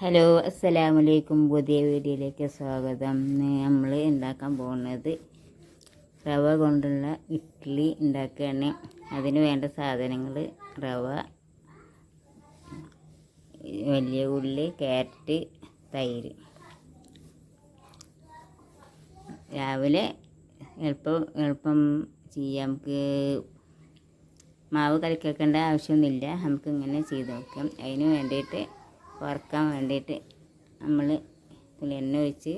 Hello അസ്സലാമു അലൈക്കും പുതിയ വീഡിയോയിലേക്ക് സ്വാഗതം. നമ്മൾ ഉണ്ടാക്കാൻ പോകുന്നത് റവ കൊണ്ടുള്ള ഇഡ്ഡലി ഉണ്ടാക്കുകയാണ്. അതിന് വേണ്ട സാധനങ്ങൾ റവ വലിയ ഉള്ളി ക്യാരറ്റ് തൈര്. രാവിലെ എളുപ്പം എളുപ്പം ചെയ്യാം. നമുക്ക് മാവ് കലക്കേണ്ട ആവശ്യമൊന്നുമില്ല. നമുക്ക് ഇങ്ങനെ ചെയ്ത് നോക്കാം. അതിന് വേണ്ടിയിട്ട് വറുക്കാൻ വേണ്ടിയിട്ട് നമ്മൾ തുള്ളി എണ്ണ ഒഴിച്ച്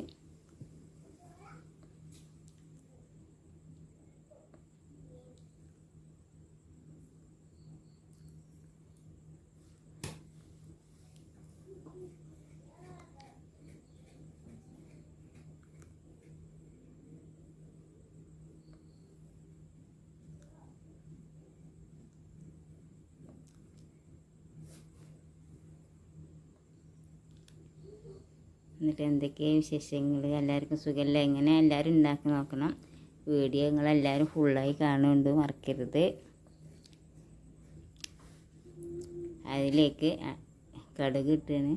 എന്നിട്ട് എന്തൊക്കെയാണ് വിശേഷങ്ങൾ എല്ലാവർക്കും സുഖമല്ല എങ്ങനെ എല്ലാവരും ഉണ്ടാക്കി നോക്കണം. വീഡിയോ നിങ്ങൾ നിങ്ങളെല്ലാവരും ഫുള്ളായി കാണുന്നുണ്ട്. മറക്കരുത്. അതിലേക്ക് കടുക് ഇട്ടാണ്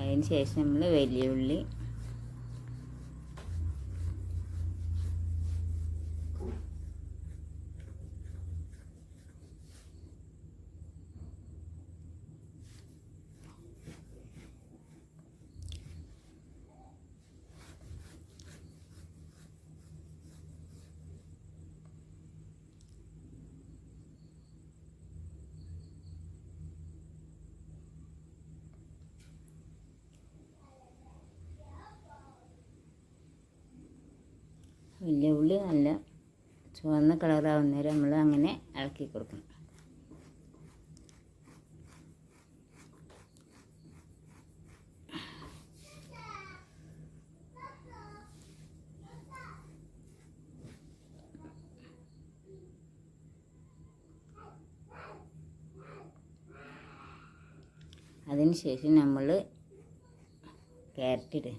അതിന് ശേഷം നമ്മൾ വലിയ ഉള്ളി വലിയ ഉള്ളി നല്ല ചുവന്ന കളറാവുന്ന നേരം നമ്മൾ അങ്ങനെ ഇളക്കി കൊടുക്കണം. അതിന് ശേഷം നമ്മൾ ക്യാരറ്റ് ഇടുക.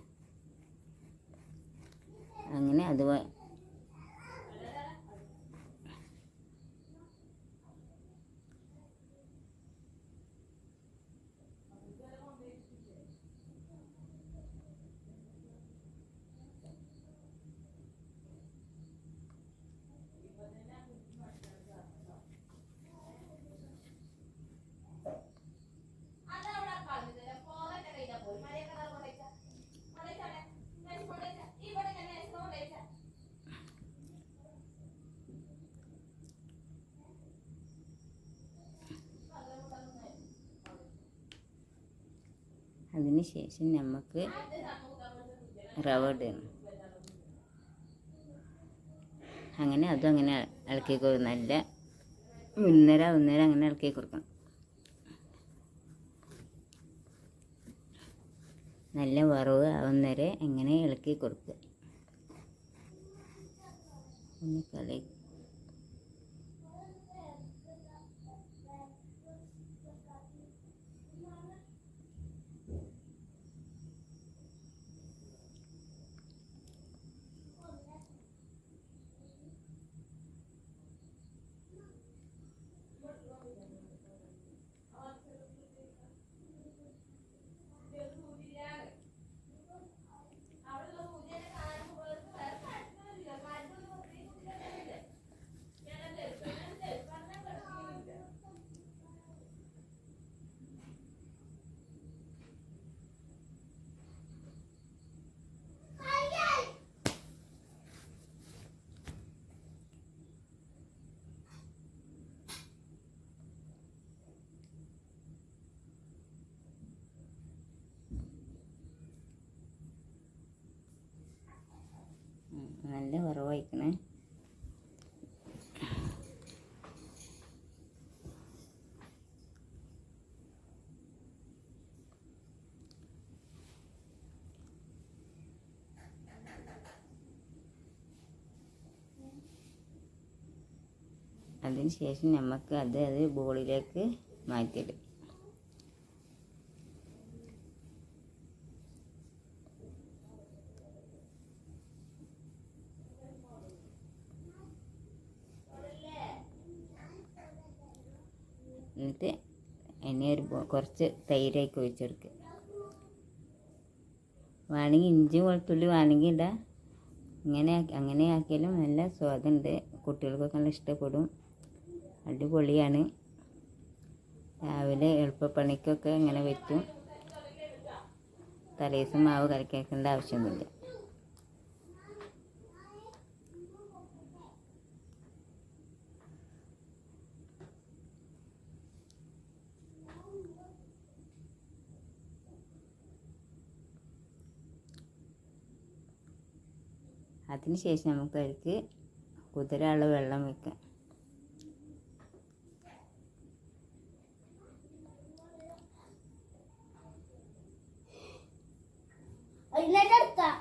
അങ്ങനെ അത് അതിന് ശേഷം നമുക്ക് റവ ഇടണം അങ്ങനെ അതും അങ്ങനെ ഇളക്കി കൊടുക്കണം നല്ല മുന്നര ഒന്നര അങ്ങനെ ഇളക്കി കൊടുക്കണം. നല്ല വറവ് ആവുന്നവരെ എങ്ങനെ ഇളക്കി കൊടുക്കുക. ഒന്ന് നല്ല വറവായിക്കണേ. അതിന് ശേഷം നമുക്ക് അത് അത് ബോളിലേക്ക് മാറ്റിയിടും എന്നിട്ട് ഇനി ഒരു കുറച്ച് തൈരാക്കി ഒഴിച്ചെടുക്കുക വേണമെങ്കിൽ ഇഞ്ചി വെളുത്തുള്ളി വേണമെങ്കിൽ ഇടാം. ഇങ്ങനെ അങ്ങനെ ആക്കിയാലും നല്ല സ്വാദുണ്ട്. കുട്ടികൾക്കൊക്കെ നല്ല ഇഷ്ടപ്പെടും. അടിപൊളിയാണ്. രാവിലെ എളുപ്പപ്പണിക്കൊക്കെ ഇങ്ങനെ പറ്റും. തലേദിവസം മാവ് കലക്കേണ്ട ആവശ്യമൊന്നുമില്ല. അതിന് ശേഷം നമുക്ക് അതിലേക്ക് കുതിരാനുള്ള വെള്ളം വെക്കാം. അതിനെടുക്കാം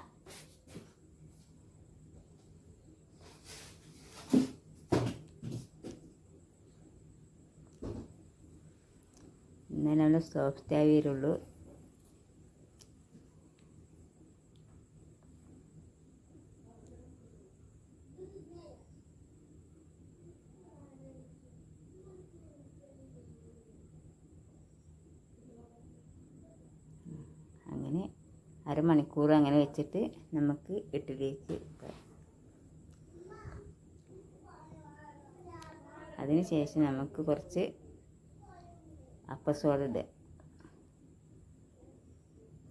എന്നാലേ സോഫ്റ്റ് ആയി വരുള്ളൂ അങ്ങനെ അരമണിക്കൂർ അങ്ങനെ വെച്ചിട്ട് നമുക്ക് ഇട്ടിലേക്ക്. അതിന് ശേഷം നമുക്ക് കുറച്ച് അപ്പസോഡ ഇടുക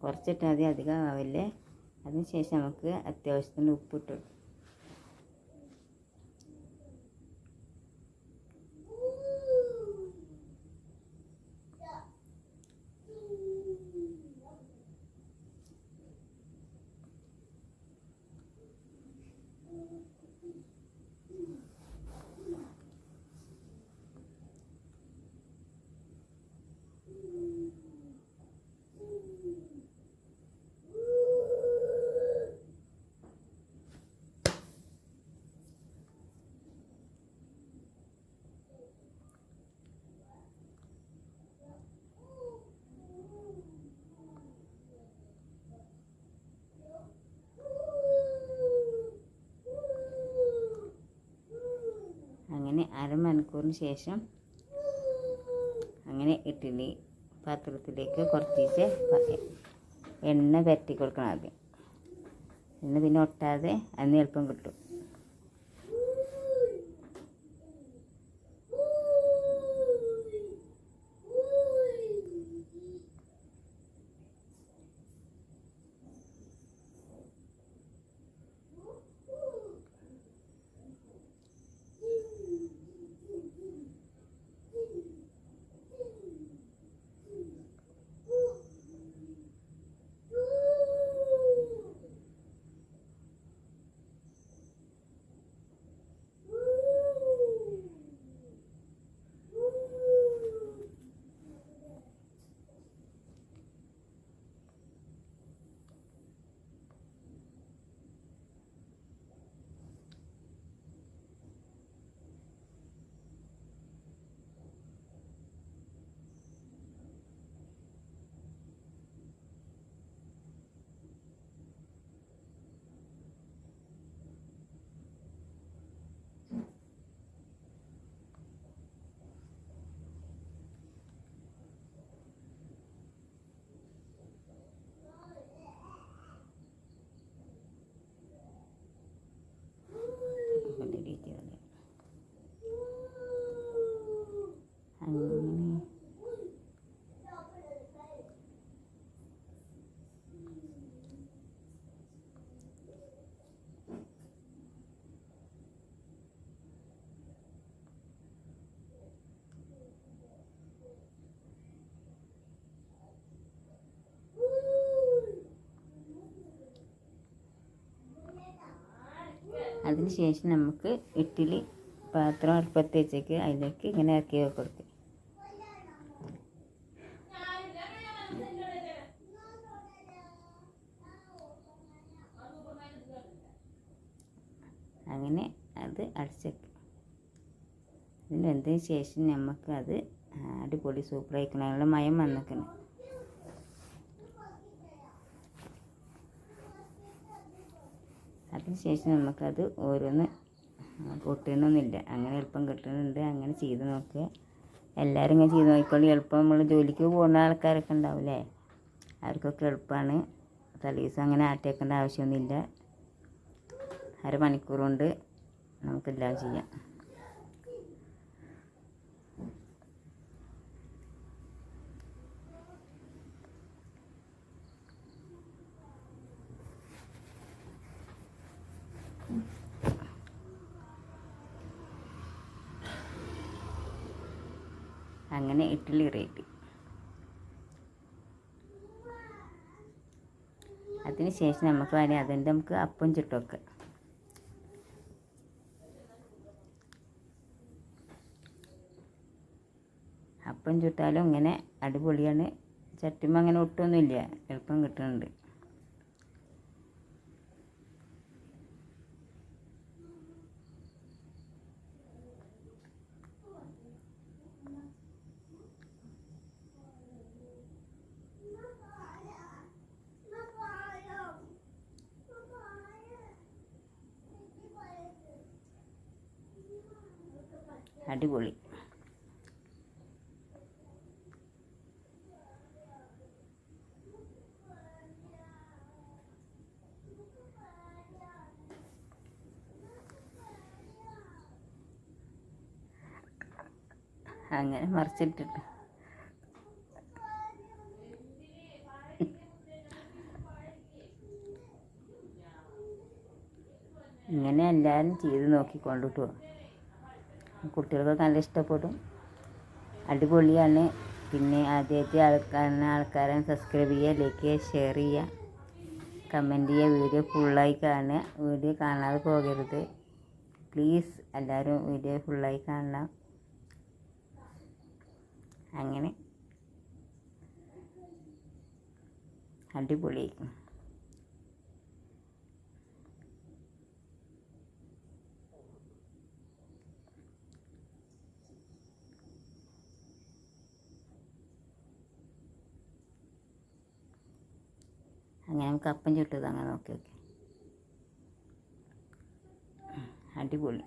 കുറച്ചിട്ടാൽ അധികം ആവില്ലേ അതിന് ശേഷം നമുക്ക് അത്യാവശ്യത്തിന് ഉപ്പിട്ട് അങ്ങനെ അരമണിക്കൂറിന് ശേഷം അങ്ങനെ ഇഡ്ഡലി പാത്രത്തിലേക്ക് കുറച്ചിട്ട് എണ്ണ പരട്ടി കൊടുക്കണം ആദ്യം. എണ്ണ പിന്നെ ഒട്ടാതെ അന്ന് എളുപ്പം കിട്ടും. അതിന് ശേഷം നമുക്ക് ഇഡ്ഡലി പാത്രം അടുപ്പത്ത് വെച്ചേക്ക് അതിലേക്ക് ഇങ്ങനെ ഇറക്കി കൊടുക്കുക അങ്ങനെ അത് അടച്ചേക്കും അതിന് വെന്തതിന് ശേഷം നമുക്ക് അത് അടിപൊളി സൂപ്പറായിക്കണം അതിനുള്ള മയം വന്നിക്കണം. അതിന് ശേഷം നമുക്കത് ഓരോന്ന് പൊട്ടണമെന്നില്ല അങ്ങനെ എളുപ്പം കിട്ടുന്നുണ്ട്. അങ്ങനെ ചെയ്ത് നോക്കുക എല്ലാവരും ഇങ്ങനെ ചെയ്ത് നോക്കിക്കൊണ്ട് എളുപ്പം നമ്മൾ ജോലിക്ക് പോകുന്ന ആൾക്കാരൊക്കെ ഉണ്ടാവില്ലേ? അവർക്കൊക്കെ എളുപ്പമാണ്. തലേദിവസം അങ്ങനെ ആട്ടി വെക്കേണ്ട ആവശ്യമൊന്നുമില്ല. അരമണിക്കൂർ കൊണ്ട് നമുക്കെല്ലാം ചെയ്യാം അങ്ങനെ ഇഡ്ഡലി റെഡി അതിന് ശേഷം നമുക്ക് വേണേൽ അതിന്റെ നമുക്ക് അപ്പം ചുട്ടൊക്കെ അപ്പം ചുട്ടാലും ഇങ്ങനെ അടിപൊളിയാണ്. ചട്ടിമ അങ്ങനെ ഒട്ടൊന്നുമില്ല. എളുപ്പം കിട്ടുന്നുണ്ട്. അടിപൊളി. അങ്ങനെ മറിച്ചിട്ടിട്ട്. ഇങ്ങനെ എല്ലാവരും ചെയ്ത് നോക്കിക്കൊണ്ടിട്ടോ. കുട്ടികൾക്ക് നല്ല ഇഷ്ടപ്പെടും. അടിപൊളിയാണ്. പിന്നെ ആദ്യമായിട്ട് ആൾക്കാരനെ ആൾക്കാരെ സബ്സ്ക്രൈബ് ചെയ്യുക ലൈക്ക് ചെയ്യുക ഷെയർ ചെയ്യുക. കമന്റ് ചെയ്യുക വീഡിയോ ഫുള്ളായി കാണുക. വീഡിയോ കാണാതെ പോകരുത്. പ്ലീസ് എല്ലാവരും വീഡിയോ ഫുള്ളായി കാണണം അങ്ങനെ. അടിപൊളിയായിരിക്കും അങ്ങനെ നമുക്ക് അപ്പം ചുട്ടത് അങ്ങനെ നോക്കി നോക്കി. അടിപൊളി.